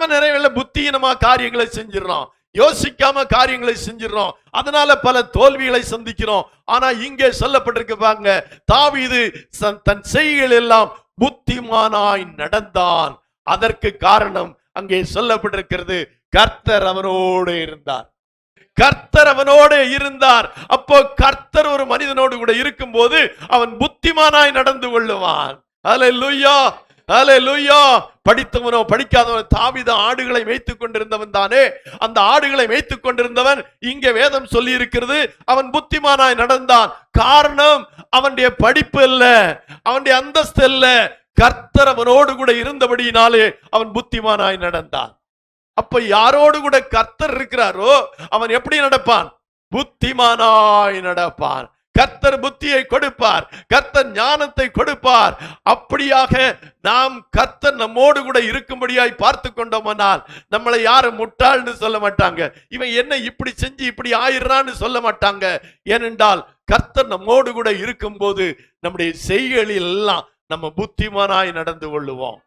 நம்ம நிறைய வேளை புத்தியினமா காரியங்களை செஞ்சிடறோம் யோசிக்காம காரியங்களை செஞ்சிடறோம் அதனால பல தோல்விகளை சந்திக்கிறோம். ஆனா இங்கே சொல்லப்பட்டிருக்கு பாருங்க தாவிது தன் செய்கள் எல்லாம் புத்திமானாய் நடந்தான். அதற்கு காரணம் அங்கே சொல்லப்பட்டிருக்கிறது கர்த்தர் அவனோடு இருந்தார். கர்த்தர் அவனோடு இருந்தார். அப்போ கர்த்தர் ஒரு மனிதனோடு கூட இருக்கும் போது அவன் புத்திமானாய் நடந்து கொள்ளுவான். அதுல அல்லேலூயா படித்தவனோ படிக்காதவனோ தாவித ஆடுகளை மேய்த்துக் கொண்டிருந்தவன் தானே. அந்த ஆடுகளை மேய்த்துக் கொண்டிருந்தவன் இங்கே வேதம் சொல்லி இருக்கிறது அவன் புத்திமானாய் நடந்தான். காரணம் அவனுடைய படிப்பு இல்ல அவனுடைய அந்தஸ்து இல்ல கர்த்தர் அவனோடு கூட இருந்தபடியினாலே அவன் புத்திமானாய் நடந்தான். அப்ப யாரோடு கூட கர்த்தர் இருக்கிறாரோ அவன் எப்படி நடப்பான்? புத்திமானாய் நடப்பான். கர்த்தர் புத்தியை கொடுப்பார் கர்த்தர் ஞானத்தை கொடுப்பார். அப்படியாக நாம் கர்த்தர் நம்மோடு கூட இருக்கும்படியாய் பார்த்து கொண்டோமானால் நம்மளை யாரும் முட்டாள்னு சொல்ல மாட்டாங்க. இவன் என்ன இப்படி செஞ்சு இப்படி ஆயிடுறான்னு சொல்ல மாட்டாங்க. ஏனென்றால் கர்த்தர் நம்மோடு கூட இருக்கும்போது நம்முடைய செய்களில் எல்லாம் நம்ம புத்திமானாய் நடந்து கொள்ளுவோம்.